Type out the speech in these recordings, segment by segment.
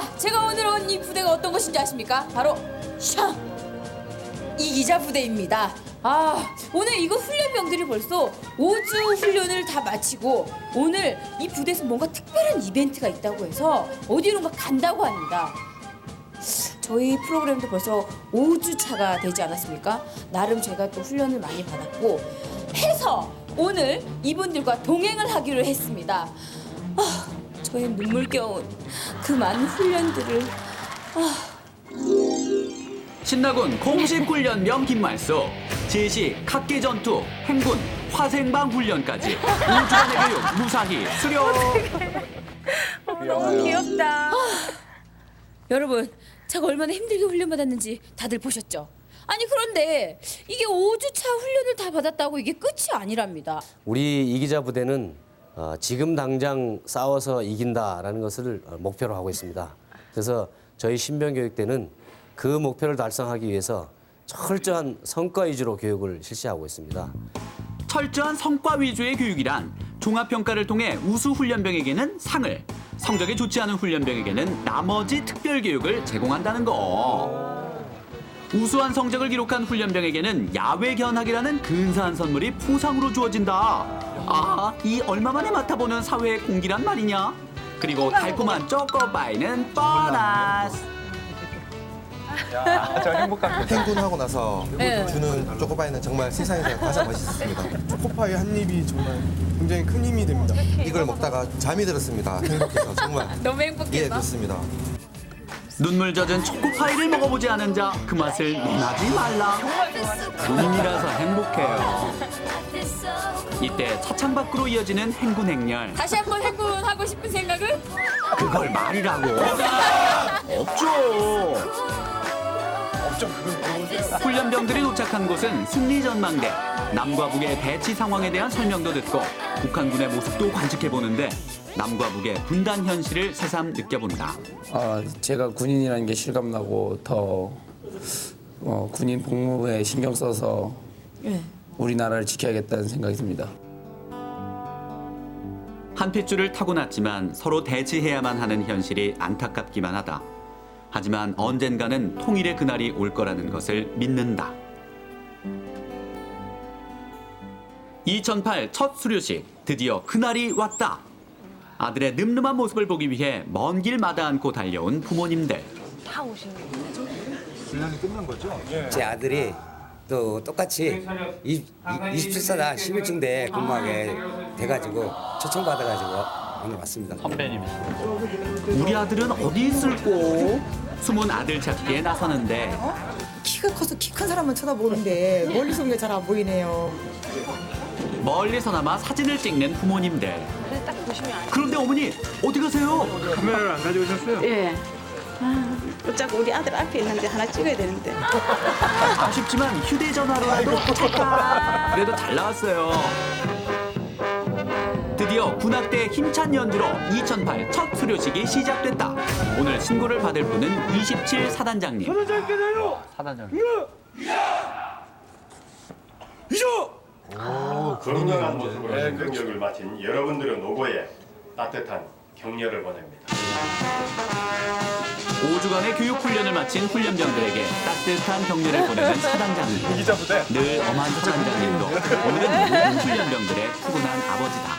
자, 제가 오늘 온 이 부대가 어떤 것인지 아십니까? 바로 샹 이기자 부대입니다. 아, 오늘 이거 훈련병들이 벌써 5주 훈련을 다 마치고 오늘 이 부대에서 뭔가 특별한 이벤트가 있다고 해서 어디론가 간다고 합니다. 저희 프로그램도 벌써 5주 차가 되지 않았습니까? 나름 제가 또 훈련을 많이 받았고 해서 오늘 이분들과 동행을 하기로 했습니다. 아, 저의 눈물겨운 그 많은 훈련들을 신나군 공식 훈련병 김말수 제시 각계 전투 행군 화생방 훈련까지 5주간의 교육 무사히 수료 너무 귀엽다. 여러분 제가 얼마나 힘들게 훈련받았는지 다들 보셨죠? 아니 그런데 이게 5주차 훈련을 다 받았다고 이게 끝이 아니랍니다. 우리 이기자 부대는 어, 지금 당장 싸워서 이긴다라는 것을 어, 목표로 하고 있습니다. 그래서 저희 신병교육 때는 그 목표를 달성하기 위해서 철저한 성과 위주로 교육을 실시하고 있습니다. 철저한 성과 위주의 교육이란 종합평가를 통해 우수 훈련병에게는 상을 성적이 좋지 않은 훈련병에게는 나머지 특별 교육을 제공한다는 거. 우수한 성적을 기록한 훈련병에게는 야외 견학이라는 근사한 선물이 포상으로 주어진다. 아, 이 얼마 만에 맡아보는 사회의 공기란 말이냐? 그리고 달콤한 초코바이는 보너스. 저 행복합니다. 행군하고 나서 네. 주는 초코바이는 정말 세상에서 가장 맛있습니다. 초코파이 한 입이 정말 굉장히 큰 힘이 됩니다. 이걸 먹다가 잠이 들었습니다. 행복해서 정말 너무 예 행복해서. 좋습니다. 눈물 젖은 초코파이를 먹어보지 않은 자 그 맛을 논하지 말라. 군인이라서 행복해요. 이때 차창 밖으로 이어지는 행군 행렬. 다시 한번 행군하고 싶은 생각을 그걸 말이라고? 없죠. 훈련병들이 도착한 곳은 승리 전망대. 남과 북의 대치 상황에 대한 설명도 듣고 북한군의 모습도 관측해 보는데 남과 북의 분단 현실을 새삼 느껴본다. 아, 제가 군인이라는 게 실감나고 더 어, 군인 복무에 신경 써서 우리나라를 지켜야겠다는 생각이 듭니다. 한 핏줄을 타고났지만 서로 대치해야만 하는 현실이 안타깝기만 하다. 하지만 언젠가는 통일의 그날이 올 거라는 것을 믿는다. 2008 첫 수료식 드디어 그날이 왔다. 아들의 늠름한 모습을 보기 위해 먼 길 마다 않고 달려온 부모님들. 다 오신 거예요. 제 아들이 또 똑같이 27사단 11중대 근무하게 돼가지고 초청받아가지고 오늘 왔습니다. 우리 아들은 어디 있을꼬? 숨은 아들 찾기에 나서는데 키가 커서 키 큰 사람은 쳐다보는데 멀리서 보면 잘안 보이네요. 멀리서나마 사진을 찍는 부모님들. 그런데 어머니 어디 가세요? 카메라를 안 가져오셨어요? 예. 아, 어차피 우리 아들 앞에 있는데 하나 찍어야 되는데. 아쉽지만 휴대전화로라도 찰칵 그래도 잘 나왔어요. 드디어 군악대 힘찬 연주로 2008 첫 수료식이 시작됐다. 오늘 신고를 받을 분은 27 사단장님. 건강한 모습으로 경력을 마친 여러분들의 노고에 따뜻한 격려를 보냅니다. 5주간의 교육 훈련을 마친 훈련병들에게 따뜻한 격려를 보내는 사단장님. 기자 부대. 늘 엄한 사단장님도 오늘은 모든 훈련병들의 푸근한 아버지다.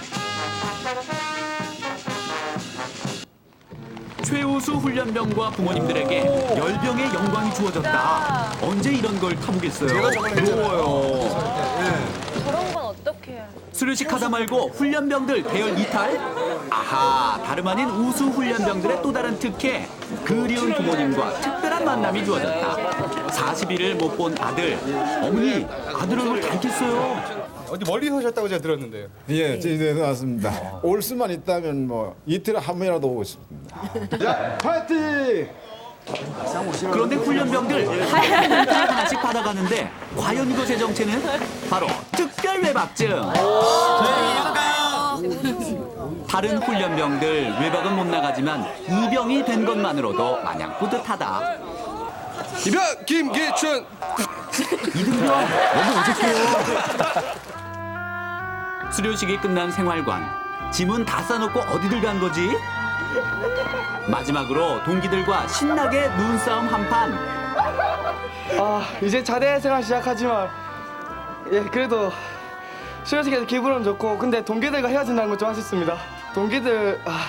최우수 훈련병과 부모님들에게 열병의 영광이 주어졌다. 언제 이런 걸 타보겠어요? 건 어떻게 해요? 수료식 하다 말고 훈련병들 대열 이탈? 아하, 다름 아닌 우수 훈련병들의 또 다른 특혜. 그리운 부모님과 특별한 만남이 주어졌다. 40일을 못 본 아들. 어머니, 아들 얼굴 닮겠어요. 어디 멀리 오셨다고 제가 들었는데요. 예, 제주도에서 왔습니다. 올 수만 있다면 뭐 이틀에 한 번이라도 오고 싶습니다. 자, 파이팅! 그런데 훈련병들 하나씩 받아가는데 과연 이것의 정체는 바로 특별 외박증. 다른 훈련병들 외박은 못 나가지만 이병이 된 것만으로도 마냥 뿌듯하다. 이병 김기춘. 이등병 너무 어색해요. 수료식이 끝난 생활관. 짐은 다 싸놓고 어디들 간 거지? 마지막으로 동기들과 신나게 눈싸움 한판. 아 이제 자대 생활 시작하지만 예 그래도 솔직히 기분은 좋고 근데 동기들과 헤어진다는 건 좀 아쉽습니다. 동기들 아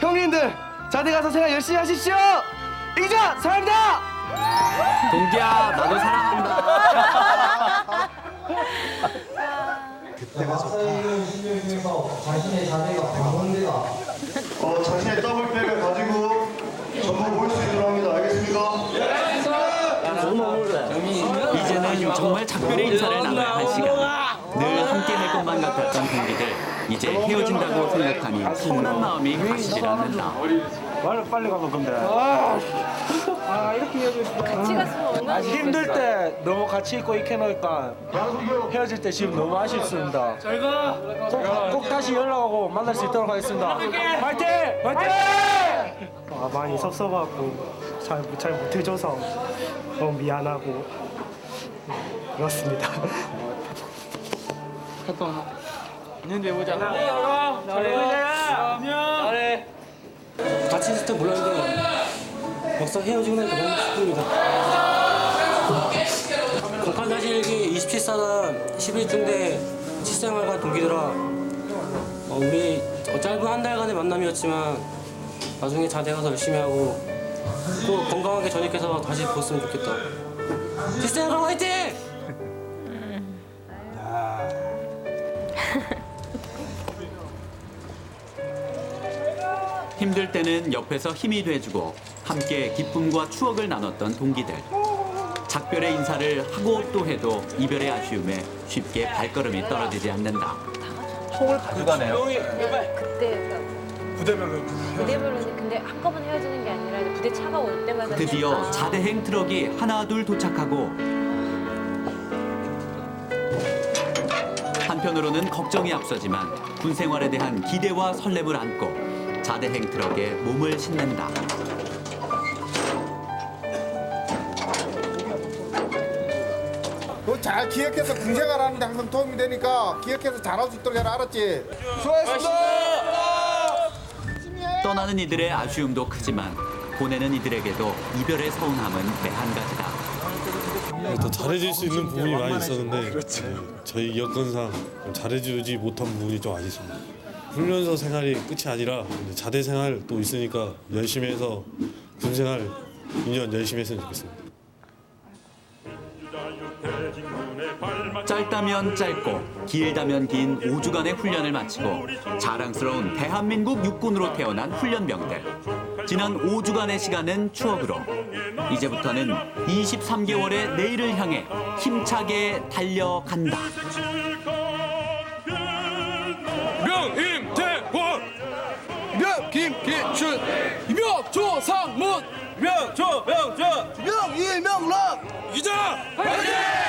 형님들 자대 가서 생활 열심히 하십시오! 이기자! 사랑합니다! 동기야 나도 사랑한다 어, 자신의 더블백을 가지고 전부 모일 수 있도록 합니다. 알겠습니까? 정말 작별의 인사를 나눠야 할 시간 늘 함께 할 것만 같았던 동기들 이제 헤어진다고 생각하니 서운한 마음이 가시질 않는다. 말을 빨리 가면 건데. 아 이렇게 헤어질 같이 갔으면 얼마나 힘들 때 너무 같이 있고 이렇게 놓으니까 헤어질 때 지금 너무 아쉽습니다. 꼭, 꼭 다시 연락하고 만날 수 있도록 하겠습니다. 파이팅! 파이팅! 아, 많이 섭섭하고 잘, 잘 못해줘서 너무 미안하고. 그렇습니다. 같이 있을 때 몰랐는데 막상 헤어지고 나니까 너무 슬픕니다. 공판 사실기 27사단 11중대 실생활과 동기들아 어, 우리 어, 짧은 한 달간의 만남이었지만 나중에 자대 가서 열심히 하고 또 건강하게 전역해서 다시 보았으면 좋겠다. 실생활 화이팅! 힘들 때는 옆에서 힘이 돼주고 함께 기쁨과 추억을 나눴던 동기들. 작별의 인사를 하고 또 해도 이별의 아쉬움에 쉽게 발걸음이 떨어지지 않는다. 그때 부대별로 부대별로는 근데 한꺼번에 헤어지는 게 아니라 이제 부대 차가 올 때마다 드디어 자대행 트럭이 하나 둘 도착하고 한편으로는 걱정이 앞서지만 군 생활에 대한 기대와 설렘을 안고 자대행 트럭에 몸을 싣는다. 그거 잘 기억해서 군생활 하는데 항상 도움이 되니까 기억해서 잘할 수 있도록 잘 알았지? 떠나는 이들의 아쉬움도 크지만 보내는 이들에게도 이별의 서운함은 매한가지다. 더 잘해줄 수 있는 부분이 많이 있었는데 네, 저희 여건상 잘해주지 못한 부분이 좀 아쉽습니다. 훈련소 생활이 끝이 아니라 자대 생활 또 있으니까 열심히 해서 군 생활 2년 열심히 했으면 좋겠습니다. 짧다면 짧고 길다면 긴 5주간의 훈련을 마치고 자랑스러운 대한민국 육군으로 태어난 훈련병들. 지난 5주간의 시간은 추억으로 이제부터는 23개월의 내일을 향해 힘차게 달려간다. 명 조명준 명 이 명락. 이자! 화이팅!